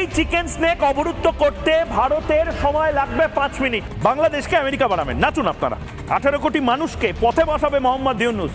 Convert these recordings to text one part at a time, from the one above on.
এই chicken snake অবরুদ্ধ করতে ভারতের সময় লাগবে পাঁচ মিনিট। বাংলাদেশকে আমেরিকা বানাবেন। নাচুন আপনারা। আঠারো কোটি মানুষকে পথে বসাবে মোহাম্মদ ইউনুস।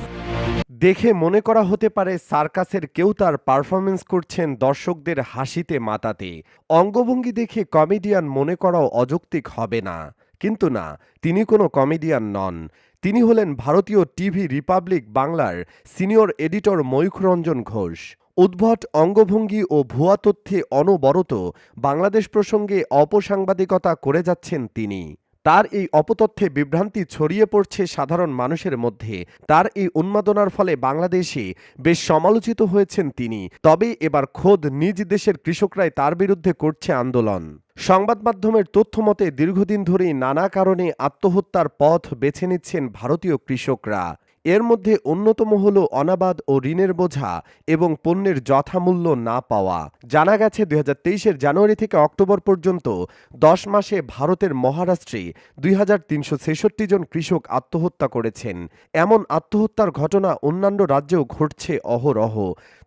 দেখে মনে করা হতে পারে সার্কাসের কেউ তার পারফরমেন্স করছেন দর্শকদের হাসিতে মাতাতে। অঙ্গভঙ্গি দেখে কমেডিয়ান মনে করাও অযৌক্তিক হবে না। কিন্তু না, তিনি কোনো কমেডিয়ান নন। তিনি হলেন ভারতীয় টিভি রিপাবলিক বাংলার সিনিয়র এডিটর ময়ূখরঞ্জন ঘোষ। উদ্ভট অঙ্গভঙ্গি ও ভুয়া তথ্যে অনবরত বাংলাদেশ প্রসঙ্গে অপসাংবাদিকতা করে যাচ্ছেন তিনি। তার এই অপতথ্যে বিভ্রান্তি ছড়িয়ে পড়ছে সাধারণ মানুষের মধ্যে। তার এই উন্মাদনার ফলে বাংলাদেশে বেশ সমালোচিত হয়েছেন তিনি। তবে এবার খোদ নিজ দেশের কৃষকরাই তার বিরুদ্ধে করছে আন্দোলন। সংবাদ মাধ্যমের তথ্য মতে, দীর্ঘদিন ধরেই নানা কারণে আত্মহত্যার পথ বেছে নিচ্ছেন ভারতীয় কৃষকরা। এর মধ্যে অন্যতম হল অনাবাদ ও ঋণের বোঝা এবং পণ্যের যথামূল্য না পাওয়া। জানা গেছে দুই হাজার জানুয়ারি থেকে অক্টোবর পর্যন্ত দশ মাসে ভারতের মহারাষ্ট্রে দুই হাজার তিনশো ছেষট্টি জন কৃষক আত্মহত্যা করেছেন। এমন আত্মহত্যার ঘটনা অন্যান্য রাজ্যেও ঘটছে অহরহ।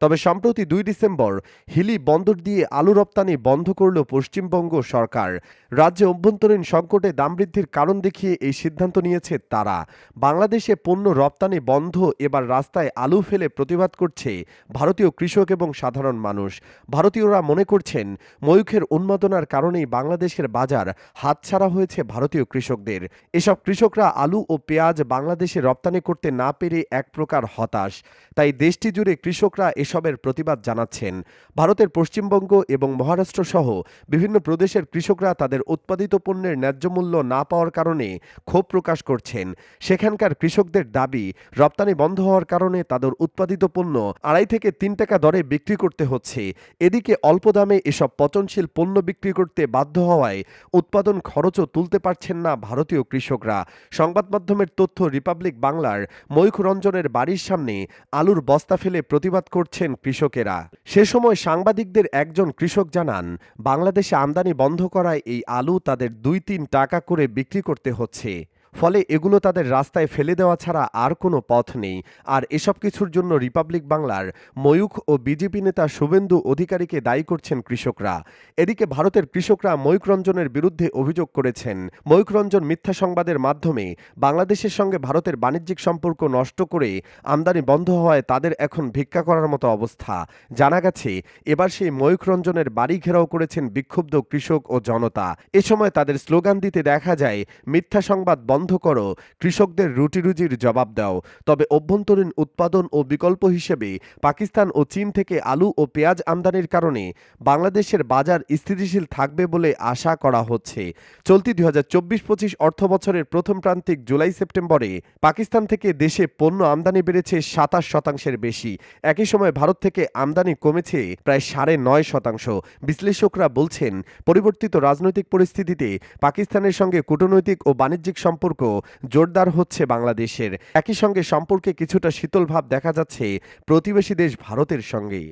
তবে সম্প্রতি দুই ডিসেম্বর হিলি বন্দর দিয়ে আলু রপ্তানি বন্ধ করল পশ্চিমবঙ্গ সরকার। রাজ্যে অভ্যন্তরীণ সংকটে দাম বৃদ্ধির কারণ দেখিয়ে এই সিদ্ধান্ত নিয়েছে তারা। বাংলাদেশে পণ্য রপ্তানি বন্ধ, এবার রাস্তায় আলু ফেলে প্রতিবাদ করছে ভারতীয় কৃষক এবং সাধারণ মানুষ। ভারতীয়রা মনে করছেন, ময়ূখের উন্মাদনার কারণেই বাংলাদেশের বাজার হাতছাড়া হয়েছে ভারতীয় কৃষকদের। এসব কৃষকরা আলু ও পেঁয়াজ বাংলাদেশে রপ্তানি করতে না পেরে এক প্রকার হতাশ। তাই দেশটি জুড়ে কৃষকরা এসবের প্রতিবাদ জানাচ্ছেন। ভারতের পশ্চিমবঙ্গ এবং মহারাষ্ট্র সহ বিভিন্ন প্রদেশের কৃষকরা তাদের উৎপাদিত পণ্যের ন্যায্য মূল্য না পাওয়ার কারণে ক্ষোভ প্রকাশ করছেন। সেখানকার কৃষকদের দাবি রপ্তানি বন্ধ হওয়ার কারণে তাদের উৎপাদিত পণ্য আড়াই থেকে তিন টাকা দরে বিক্রি করতে হচ্ছে। এদিকে অল্প দামে এসব পচনশীল পণ্য বিক্রি করতে বাধ্য হওয়ায় উৎপাদন খরচও তুলতে পারছেন না ভারতীয় কৃষকরা। সংবাদ মাধ্যমের তথ্য রিপাবলিক বাংলার ময়ূখ রঞ্জনের বাড়ির সামনে আলুর বস্তা ফেলে প্রতিবাদ করছেন কৃষকেরা। সে সময় সাংবাদিকদের একজন কৃষক জানান, বাংলাদেশে আমদানি বন্ধ করায় এই আলু তাদের দুই তিন টাকা করে বিক্রি করতে হচ্ছে। ফলে এগুলো তাদের রাস্তায় ফেলে দেওয়া ছাড়া আর কোনো পথ নেই। আর এসব কিছুর জন্য রিপাবলিক বাংলার ময়ূখ ও বিজেপি নেতা শুভেন্দু অধিকারীকে দায়ী করছেন কৃষকরা। এদিকে ভারতের কৃষকরা ময়ূখ রঞ্জনের বিরুদ্ধে অভিযোগ করেছেন। ময়ূখ রঞ্জন মিথ্যা সংবাদের মাধ্যমে বাংলাদেশের সঙ্গে ভারতের বাণিজ্যিক সম্পর্ক নষ্ট করে আমদানি বন্ধ হওয়ায় তাদের এখন ভিক্ষা করার মতো অবস্থা। জানা গেছে, এবার সেই ময়ূখ রঞ্জনের বাড়ি ঘেরাও করেছেন বিক্ষুব্ধ কৃষক ও জনতা। এ সময় তাদের স্লোগান দিতে দেখা যায়, মিথ্যা সংবাদ বন্ধ করো। কৃষকদের রুটি রুজির জবাব দাও। তবে অভ্যন্তরীণ উৎপাদন ও বিকল্প হিসেবে পাকিস্তান ও চীন থেকে আলু ও পেঁয়াজ আমদানির কারণে বাংলাদেশের বাজার স্থিতিশীল থাকবে বলে আশা করা হচ্ছে। চলতি দুই হাজার চব্বিশ পঁচিশ অর্থ বছরের প্রথম প্রান্তিক জুলাই সেপ্টেম্বরে পাকিস্তান থেকে দেশে পণ্য আমদানি বেড়েছে সাতাশ শতাংশের বেশি। একই সময় ভারত থেকে আমদানি কমেছে প্রায় সাড়ে নয় শতাংশ। বিশ্লেষকরা বলছেন, পরিবর্তিত রাজনৈতিক পরিস্থিতিতে পাকিস্তানের সঙ্গে কূটনৈতিক ও বাণিজ্যিক সম্পর্ক জোরদার হচ্ছে বাংলাদেশের। একই সঙ্গে সম্পর্কে কিছুটা শীতল ভাব দেখা যাচ্ছে প্রতিবেশী দেশ ভারতের সঙ্গে।